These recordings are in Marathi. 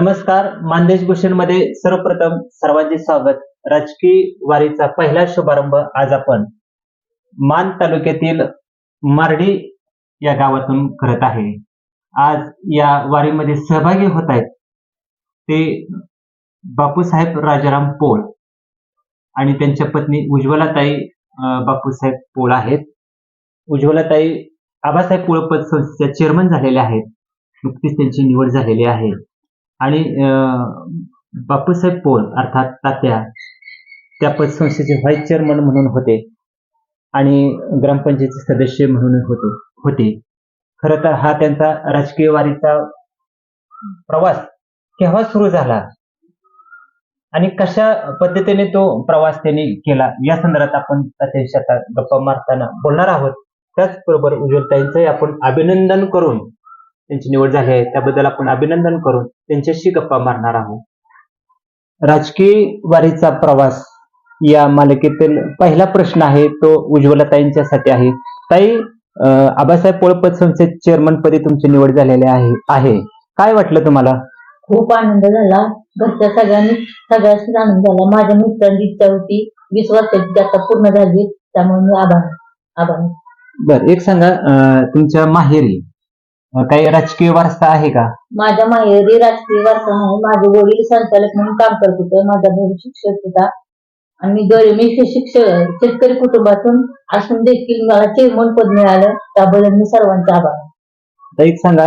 नमस्कार मानदेश भूषणमध्ये सर्वप्रथम सर्वांचे स्वागत. राजकीय वारीचा पहिला शुभारंभ आज आपण मान तालुक्यातील मार्डी या गावातून करत आहे. आज या वारीमध्ये सहभागी होत आहेत ते बापूसाहेब राजाराम पोळ आणि त्यांच्या पत्नी उज्ज्वलाताई बापूसाहेब पोळ आहेत. उज्ज्वलाताई आबासाहेब पोळ पतसंस्थेच्या चेअरमन झालेल्या आहेत. नुकतीच त्यांची निवड झालेली आहे. आणि बापूसाहेब पोल अर्थात तात्या त्या पतसंस्थेचे व्हाईस चेअरमन म्हणून होते आणि ग्रामपंचायतीचे सदस्य म्हणून होते होते. खरं तर हा त्यांचा राजकीय वारीचा प्रवास केव्हा सुरू झाला? आणि कशा पद्धतीने तो प्रवास त्यांनी केला? या संदर्भात आपण त्याच्याशी आता गप्पा मारताना बोलणार आहोत. त्याचबरोबर उज्ज्वलताईंचंही आपण अभिनंदन करून त्यांची निवड झाली आहे त्याबद्दल आपण अभिनंदन करून त्यांच्याशी गप्पा मारणार आहोत. राजकीय वारीचा प्रवास या मालिकेतील पहिला प्रश्न आहे तो उज्ज्वलताईंच्यासाठी आहे. ताई आबासाहेब पोळपत संस्थेत चेअरमन पदी तुमची निवड झालेली आहे आहे. काय वाटलं तुम्हाला? खूप आनंद झाला. घरच्या सगळ्यांनी सगळ्याशीच आनंद झाला. माझ्या मित्रांची इच्छा होती वीस वर्षाची ती आता पूर्ण झाली त्यामुळे मी आभार आभार. बर एक सांगा तुमच्या माहेरी काही राजकीय वारसा आहे का? माझ्या माहेरी राजकीय वारसा नाही. माझे वडील संचालक म्हणून काम करत होते. माझा भाऊ शिक्षक होता. आणि मी गरीब मी शिक्षक शेतकरी कुटुंबातून असून देखील मला चेअरमन पद मिळालं. त्याबद्दल मी सर्वांचे आभार. एक सांगा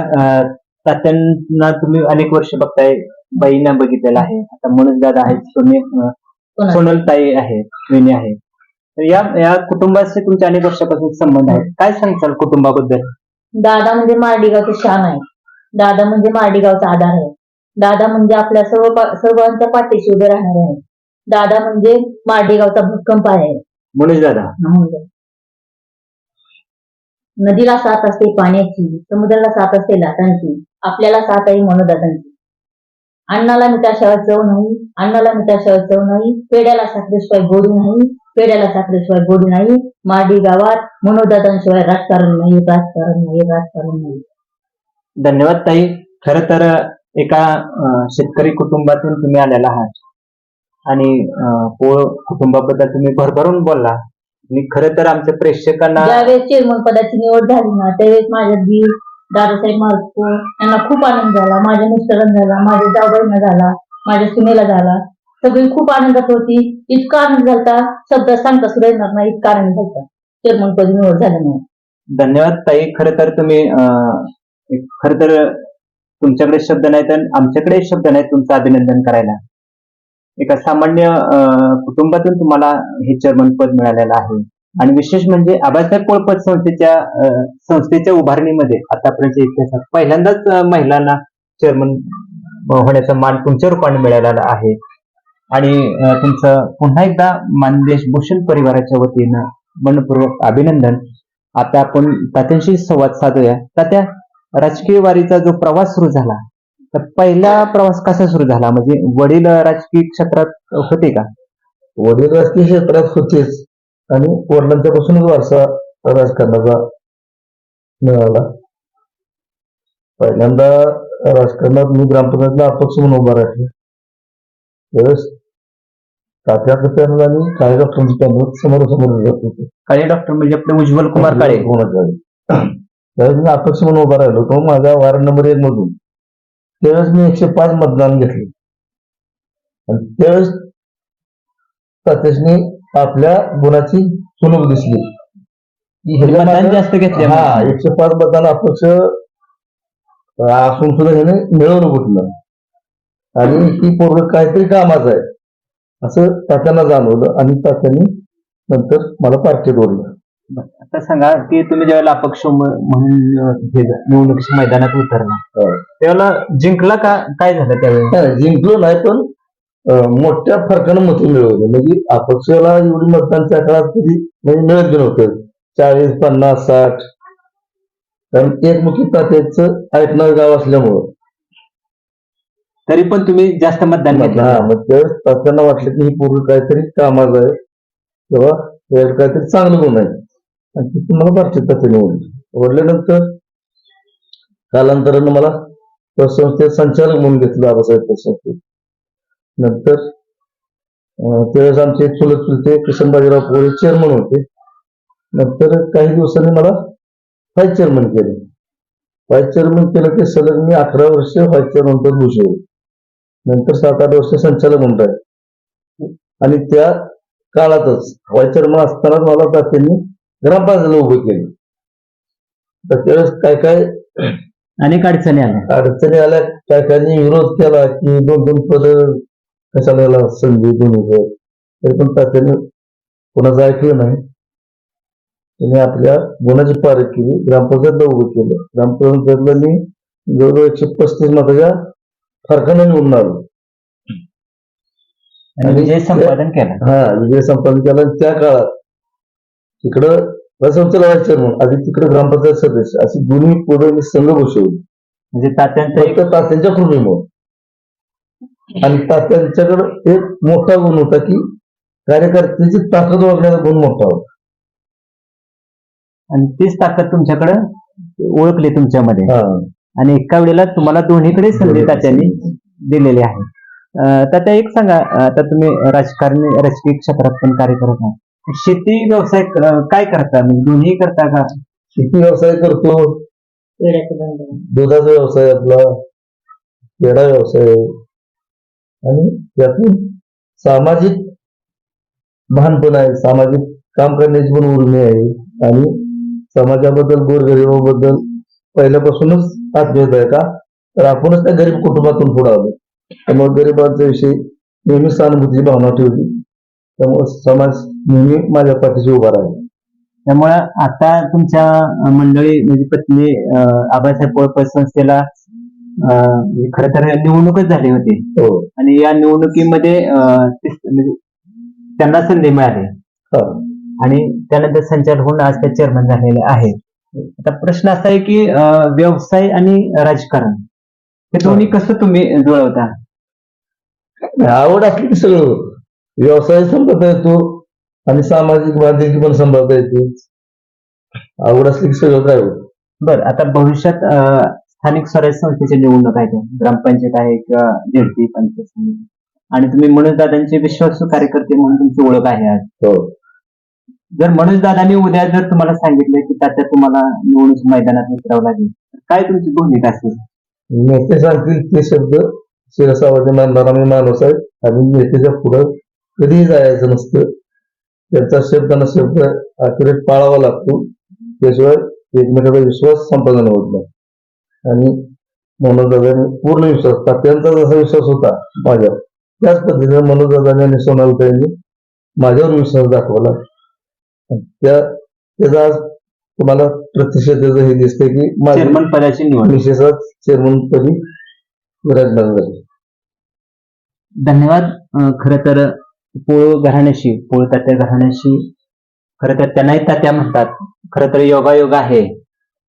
तात्यांना तुम्ही अनेक वर्ष बघताय बाईंना बघितलेलं आहे. आता मनोज दादा आहेत? सोनल. ताई आहेत वेणी आहेत तर या या कुटुंबाशी तुमचे अनेक वर्षापासून संबंध आहेत. काय सांगताल कुटुंबाबद्दल? दादा म्हणजे मार्डिगावचं शान आहे. दादा म्हणजे मार्डिगावचा आधार आहे. दादा म्हणजे आपल्या सर्व सर्वांच्या पाठीशी उभे राहणारे आहे. दादा म्हणजे मार्डिगावचा भूकंप आहे. मनोज दादा. नदीला साथ असते पाण्याची समुद्राला साथ असते लाटांची आपल्याला साथ आहे मनोदातांची. अण्णाला मिठाशिवाय चव नाही. अण्णाला मिठाशिवाय चव नाही. पेड्याला साखरेशिवाय गोडी नाही. पेड्याला साखरेशिवाय गोडी नाही. मार्डी गावात मनोदातांशिवाय राजकारण नाही राजकारण नाही राजकारण नाही. धन्यवाद ताई. खर तर एका शेतकरी कुटुंबातून तुम्ही आलेला आहात. आणि पोळ कुटुंबाबद्दल तुम्ही भरभरून बोलला. आणि खरं तर आमच्या प्रेक्षकांना ज्यावेळेस चेअरमन पदाची निवड झाली ना त्यावेळेस माझ्या दादासाहेब मालको यांना खूप आनंद झाला. माझ्या मिस्टरांना झाला माझ्या जावबाईंना झाला माझ्या सुनेला झाला. सगळी खूप आनंदात होती. इतका आनंद झाला शब्द सांगता सुद्धा येणार नाही इतका आनंद झाला चेअरमन पदी निवड झाल्यामुळे धन्यवाद ताई. खर तर तुम्ही अं, तर तुमच्याकडे शब्द नाहीत आणि आमच्याकडे शब्द नाहीत तुमचं अभिनंदन करायला. एका सामान्य कुटुंबातून तुम्हाला हे चेअरमन पद मिळालेलं आहे. आणि विशेष म्हणजे आबासाहेब पोळपत संस्थेच्या संस्थेच्या उभारणीमध्ये आतापर्यंत इतिहासात पहिल्यांदाच महिलांना चेअरमन होण्याचा मान तुमच्या रूपाने मिळालेला आहे. आणि तुमचं पुन्हा एकदा मानदेश भूषण परिवाराच्या वतीनं मनपूर्वक अभिनंदन. आता आपण तात्यांशी संवाद साधूया. तात्या राजकीय वारीचा जो प्रवास सुरू झाला तर पहिला प्रवास कसा सुरू झाला? म्हणजे वडील राजकीय क्षेत्रात होते का? वडील राजकीय क्षेत्रात होतेच. आणि वडिलांच्यापासूनच वारसा राजकारणाचा मिळाला. पहिल्यांदा राजकारणात मी ग्रामपंचायतला अपक्ष म्हणून उभा राहिले. त्यावेळेस तात्याचं पॅनल आणि काही डॉक्टरांचं पॅनल समोर समोर जात होते. काळे डॉक्टर म्हणजे आपले उज्ज्वल कुमार काळे. त्यावेळेस मी अपक्ष म्हणून उभा राहिलो. होतो माझ्या वार्ड नंबर एक मधून. त्यावेळेस मी एकशे पाच मतदान घेतले. आणि त्यावेळेस तात्याने आपल्या गुणाची चुणूक दिसली. मतदान जास्त घेतले हा एकशे पाच मतदान अपक्ष असून सुद्धा ह्याने मिळवून घेतलं आणि ही पूर्ण काहीतरी कामाचं आहे. असं तात्यांना जाणवलं आणि तात्यांनी नंतर मला पार्टीत ओढलं आता सांगा की तुम्ही ज्यावेळेला अपक्ष म्हणून निवडणुकीच्या मैदानात उतरला हो. त्यावेळेला जिंकला का काय झालं त्यावेळी? नाही, जिंकलो नाही पण मोठ्या फरकानं मतं मिळवली. म्हणजे अपक्षाला एवढी मतदानच्या काळात कधी म्हणजे मिळत बी नव्हतं. चाळीस पन्नास साठ. कारण एकमुखी तात्याचं ऐकणार गाव असल्यामुळं. तरी पण तुम्ही जास्त मतदान हा मग त्यावेळेस तात्यांना वाटलं की ही पूर्ण काहीतरी कामाचं आहे. यात काहीतरी चांगलं गुण आहे. आणि तिथून मला पार्टीत तात्या निवडली ओढल्यानंतर कालांतरानं मला पतसंस्थेत संचालक म्हणून घेतलं आबासाहेब पतसंस्थेत नंतर त्यावेळेस आमचे चुलत चुलते किसन बाजीराव पोळे चेअरमन होते. नंतर काही दिवसांनी मला व्हाईस चेअरमन केले. व्हाईस चेअरमन केलं ते सलग मी अकरा वर्ष व्हाईस चेअरमन पद भूषवले. नंतर सात आठ वर्ष संचालक म्हणून राहिले. आणि त्या काळातच व्हाईस चेअरमन असतानाच मला त्यांनी ग्रामपंचायतीला उभं केलं. तर त्यावेळेस काय काय अनेक अडचणी आल्या. अडचणी आल्या काय काहींनी विरोध केला की दोन दोन पद कशाला संधी दोन्ही पद तरी पण तात्याने कोणाचं ऐकलं नाही. त्याने आपल्या गुणाची पारख केली. ग्रामपंचायतला उभं केलं. ग्रामपंचायतला मी जवळजवळ एकशे पस्तीस मताच्या फरकाने निवडून आलो. आणि विजय संपादन केलं. हा विजय संपादन केला. आणि त्या काळात तिकडं व्हायस चेअरमन आधी तिकडे ग्रामपंचायत सदस्य. अशी दोन्ही पदं मी संघ बसवली म्हणजे तात्यांचं एक फक्त तात्यांच्या कृपेमुळे आणि तात्यांच्याकडे एक मोठा गुण होता की कार्यकर्त्याची ताकद ओळखण्याचा गुण मोठा होता. आणि तीच ताकद तुमच्याकडे ओळखली तुमच्यामध्ये. हा. आणि एका वेळेला तुम्हाला दोन्हीकडे संधी तात्यांनी दिलेली आहे. तात्या एक सांगा आता तुम्ही राजकारणी राजकीय क्षेत्रात पण कार्य करत आहात. शेती व्यवसाय काय करता? म्हणजे दोन्ही करता का? शेती व्यवसाय करतो. दुधाचा व्यवसाय आपला पेढा व्यवसाय. आणि त्यातून सामाजिक भानपण आहे सामाजिक काम करण्याची पण उर्मी आहे. आणि समाजाबद्दल गोरगरिबाबद्दल पहिल्यापासूनच आत्मीयता आहे का? तर आपणच त्या गरीब कुटुंबातून पुढे आलो. त्यामुळे गरिबांच्या विषयी नेहमी सहानुभूतीची भावना ठेवली. त्यामुळे समाज नेहमी माझ्या पाठीशी उभा राहिला. त्यामुळे आता तुमच्या मंडळी म्हणजे पत्नी आबासाहेब संस्थेला खरं तर निवडणूकच झाली होती. हो. आणि या निवडणुकीमध्ये म्हणजे त्यांना संधी मिळाली. हा. आणि त्यानंतर संचालक होऊन आज ते चेअरमन झालेले आहेत. आता प्रश्न असा आहे की व्यवसाय आणि राजकारण हे दोन्ही कसं तुम्ही जुळवता? आवड असली की सगळं. व्यवसाय सांभाळता येतो आणि सामाजिक बांधिलकी पण सांभाळता येते. आवड असली की सगळं काय होतं? बरं आता भविष्यात स्थानिक स्वराज्य संस्थेची निवडणूक आहे ग्रामपंचायत आहे किंवा झेडपी पंचायत समिती. आणि तुम्ही मनोज दादांचे विश्वासू कार्यकर्ते म्हणून तुमची ओळख आहे आज. हो. जर मनोज दादांनी उद्या जर तुम्हाला सांगितलं की तात्या तुम्हाला निवडणूक मैदानात उतरावं लागेल काय तुमची भूमिका असेल? नेते सांगतील ते शब्द शिरसावरती मानणारा मी माणूस आहे आणि नेत्याच्या पुढं कधीही जायचं नसतं. त्यांचा शब्द ना शब्द अॅक्युरेट पाळावा लागतो. त्याशिवाय एकमेकाचा विश्वास संपादन होत नाही. आणि मनोजदादांनी पूर्ण विश्वास तात्यांचा जसा विश्वास होता माझ्यावर त्याच पद्धतीने मनोजदादांनी आणि सोनालताईंनी माझ्यावर विश्वास दाखवला. त्या त्याचा आज तुम्हाला प्रत्यक्ष त्याचं हे दिसतंय की माझी चेअरमन पदाची निवड. विशेषतः चेअरमन पदी विराजमान झाले. धन्यवाद. खरं तर पोळ घराण्याशी पोळ तात्या घराण्याशी खरं तर त्यांनाही तात्या म्हणतात. खरं तर योगायोग आहे.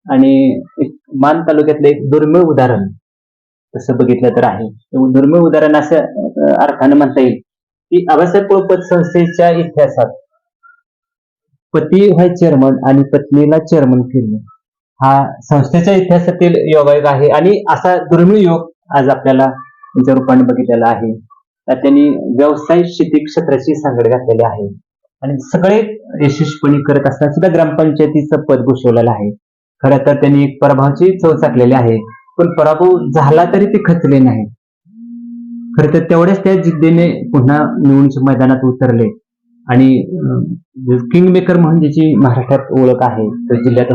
आणि मान तालुक्यातलं एक दुर्मिळ उदाहरण तसं बघितलं तर आहे. दुर्मिळ उदाहरण असं अर्थानं म्हणता येईल की आबासाहेब पोळ संस्थेच्या इतिहासात पती व्हाय चेअरमन आणि पत्नीला चेअरमन फिरणे हा संस्थेच्या इतिहासातील योगायोग आहे आणि असा दुर्मिळ योग आज आपल्याला त्यांच्या रूपाने बघितलेला आहे. त्यांनी व्यावसायिक शेती क्षेत्राची सांगड घातलेली आहे. आणि सगळे यशस्वीपणे करत असताना सुद्धा ग्रामपंचायतीचं पद भूषवलेलं आहे. खरं तर त्यांनी एक पराभवाची चव चाकलेली आहे. पण पराभव झाला तरी ते खचले नाही खरं तर तेवढ्याच त्या जिद्दीने पुन्हा निवडणूक मैदानात उतरले. आणि किंग मेकर म्हणून ज्याची महाराष्ट्रात ओळख आहे तो जिल्ह्यात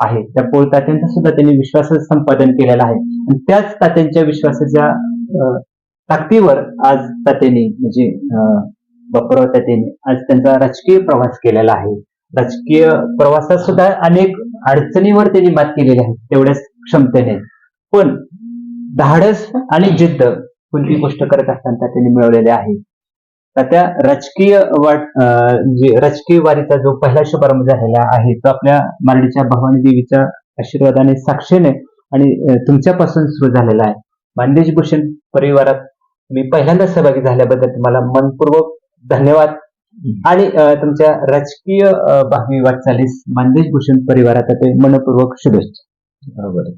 आहे त्या पोळ तात्यांचा सुद्धा त्यांनी विश्वास संपादन केलेला आहे. आणि त्याच तात्यांच्या विश्वासाच्या ताकदीवर आज तात्यांनी म्हणजे अं, तात्यांनी आज त्यांचा राजकीय प्रवास केलेला आहे. राजकीय प्रवासात सुद्धा अनेक अडचणीवर त्यांनी मात केलेली आहे तेवढ्याच क्षमतेने. पण धाडस आणि जिद्द कोणती गोष्ट करत असताना त्यांनी मिळवलेले आहे. त्या राजकीय वाट अं, राजकीय वारीचा जो पहिला शुभारंभ झालेला आहे तो आपल्या मारडीच्या भवानी देवीच्या आशीर्वादाने साक्षीने आणि तुमच्यापासून सुरू झालेला आहे. मानदेश भूषण परिवारात मी पहिल्यांदा सहभागी झाल्याबद्दल तुम्हाला मनपूर्वक धन्यवाद. आणि अं, तुमच्या राजकीय बातमी वाटचालीस मानदेश भूषण परिवारात मनपूर्वक शुभेच्छा. बरोबर.